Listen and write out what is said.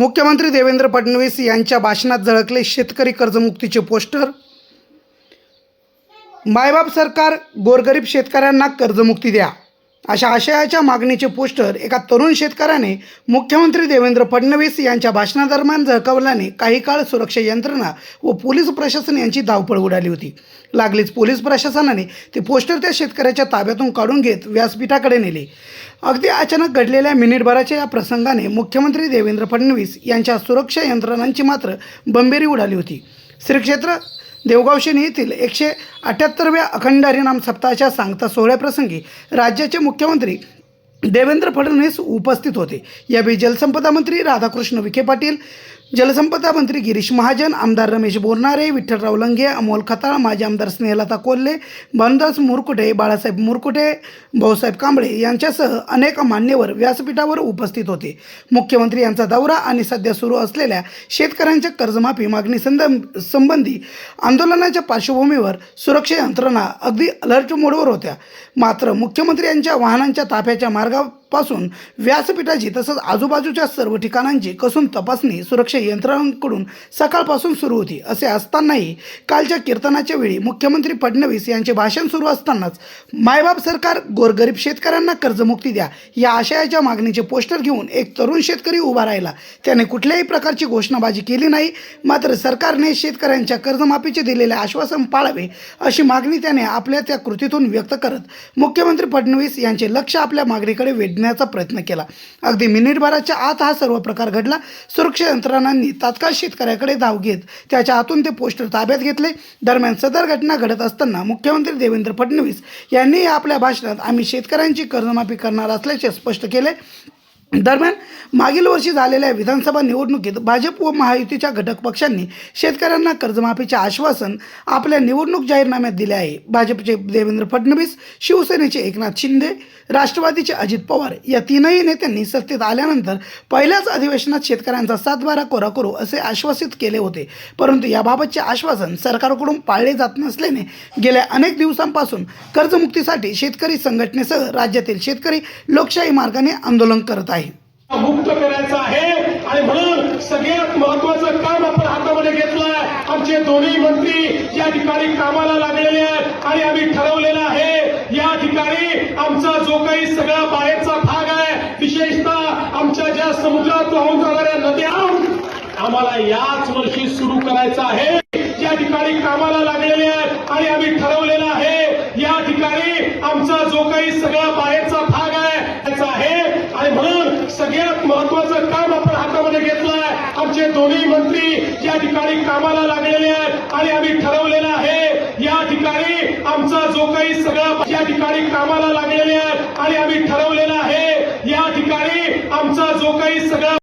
मुख्यमंत्री देवेंद्र फडणवीस यांच्या भाषणात झळकले शेतकरी कर्जमुक्तीचे पोस्टर. मायबाप सरकार गोरगरीब शेतकऱ्यांना कर्जमुक्ती द्या. अशा आशयाच्या मागणीचे पोस्टर एका तरुण शेतकऱ्याने मुख्यमंत्री देवेंद्र फडणवीस यांच्या भाषणादरम्यान झळकावल्याने काही काळ सुरक्षा यंत्रणा व पोलीस प्रशासन यांची धावपळ उडाली होती. लागलीच पोलीस प्रशासनाने ते पोस्टर त्या शेतकऱ्याच्या ताब्यातून काढून घेत व्यासपीठाकडे नेले. अगदी अचानक घडलेल्या मिनिटभराच्या या प्रसंगाने मुख्यमंत्री देवेंद्र फडणवीस यांच्या सुरक्षा यंत्रणांची मात्र बंबेरी उडाली होती. श्री क्षेत्र देवगावशेनी येथील एकशे अठ्याहत्तरव्या अखंड हरिनाम सप्ताहाच्या सांगता सोहळ्याप्रसंगी राज्याचे मुख्यमंत्री देवेंद्र फडणवीस उपस्थित होते. यावेळी जलसंपदा मंत्री राधाकृष्ण विखे पाटील जलसंपदा मंत्री गिरीश महाजन आमदार रमेश बोरनारे विठ्ठलराव लंगे अमोल खताळ माजी आमदार स्नेहलता कोल्हे भानुदास मुरकुटे बाळासाहेब मुरकुटे भाऊसाहेब कांबळे यांच्यासह अनेक मान्यवर व्यासपीठावर उपस्थित होते. मुख्यमंत्री यांचा दौरा आणि सध्या सुरू असलेल्या शेतकऱ्यांच्या कर्जमाफी मागणी संद संबंधी आंदोलनाच्या पार्श्वभूमीवर सुरक्षा यंत्रणा अगदी अलर्ट मोडवर होत्या. मात्र मुख्यमंत्री यांच्या वाहनांच्या ताफ्याच्या पासून व्यासपीठाची तसंच आजूबाजूच्या सर्व ठिकाणांची कसून तपासणी सुरक्षा यंत्रणांकडून सकाळपासून सुरू होती असे असतानाही कालच्या कीर्तनाच्या वेळी मुख्यमंत्री फडणवीस यांचे भाषण सुरू असतानाच मायबाप सरकार गोरगरीब शेतकऱ्यांना कर्जमुक्ती द्या या आशयाच्या मागणीचे पोस्टर घेऊन एक तरुण शेतकरी उभा राहिला. त्याने कुठल्याही प्रकारची घोषणाबाजी केली नाही मात्र सरकारने शेतकऱ्यांच्या कर्जमाफीचे दिलेले आश्वासन पाळावे अशी मागणी त्याने आपल्या त्या कृतीतून व्यक्त करत मुख्यमंत्री फडणवीस यांचे लक्ष आपल्या मागणीकडे वेधण्याचा प्रयत्न केला. अगदी मिनिटभराच्या आत हा सर्व प्रकार घडला. सुरक्षा यंत्रणांनी तात्काळ शेतकऱ्याकडे धाव घेत त्याच्या हातून ते पोस्टर ताब्यात घेतले. दरम्यान सदर घटना घडत असताना मुख्यमंत्री देवेंद्र फडणवीस यांनी आपल्या भाषणात आम्ही शेतकऱ्यांची कर्जमाफी करणार असल्याचे स्पष्ट केले. दरम्यान मागील वर्षी झालेल्या विधानसभा निवडणुकीत भाजप व महायुतीच्या घटक पक्षांनी शेतकऱ्यांना कर्जमाफीचे आश्वासन आपल्या निवडणूक जाहीरनाम्यात दिले आहे. भाजपचे देवेंद्र फडणवीस शिवसेनेचे एकनाथ शिंदे राष्ट्रवादीचे अजित पवार या तीनही नेत्यांनी सत्तेत आल्यानंतर पहिल्याच अधिवेशनात शेतकऱ्यांचा सातबारा कोरा करू असे आश्वासित केले होते. परंतु याबाबतचे आश्वासन सरकारकडून पाळले जात नसल्याने गेल्या अनेक दिवसांपासून कर्जमुक्तीसाठी शेतकरी संघटनेसह राज्यातील शेतकरी लोकशाही मार्गाने आंदोलन करत आहे मुक्त करायचं आहे. आणि म्हणून सगळ्यात महत्वाचं काम आपण हातामध्ये घेतलंय. आमचे दोन्ही मंत्री या ठिकाणी कामाला लागलेले आहेत आणि आम्ही ठरवलेलं आहे या ठिकाणी आमचा जो काही सगळा बाहेरचा भाग आहे विशेषतः आमच्या ज्या समुद्रात वाहून जाणाऱ्या नद्या आम्हाला याच वर्षी सुरू करायचं आहे. या ठिकाणी कामाला लागलेले आहेत आणि आम्ही ठरवलेलं आहे या ठिकाणी आमचा जो काही सगळा बाहेर भाग आहे त्याचा आहे आणि म्हणून सगळ्यात महत्वाचं काम आपण हातामध्ये घेतलंय आमचे दोन्ही मंत्री या ठिकाणी कामाला लागलेले आहेत आणि आम्ही ठरवलेलं आहे या ठिकाणी आमचा जो काही सगळा या ठिकाणी कामाला लागलेले आहेत आणि आम्ही ठरवलेलं आहे या ठिकाणी आमचा जो काही सगळा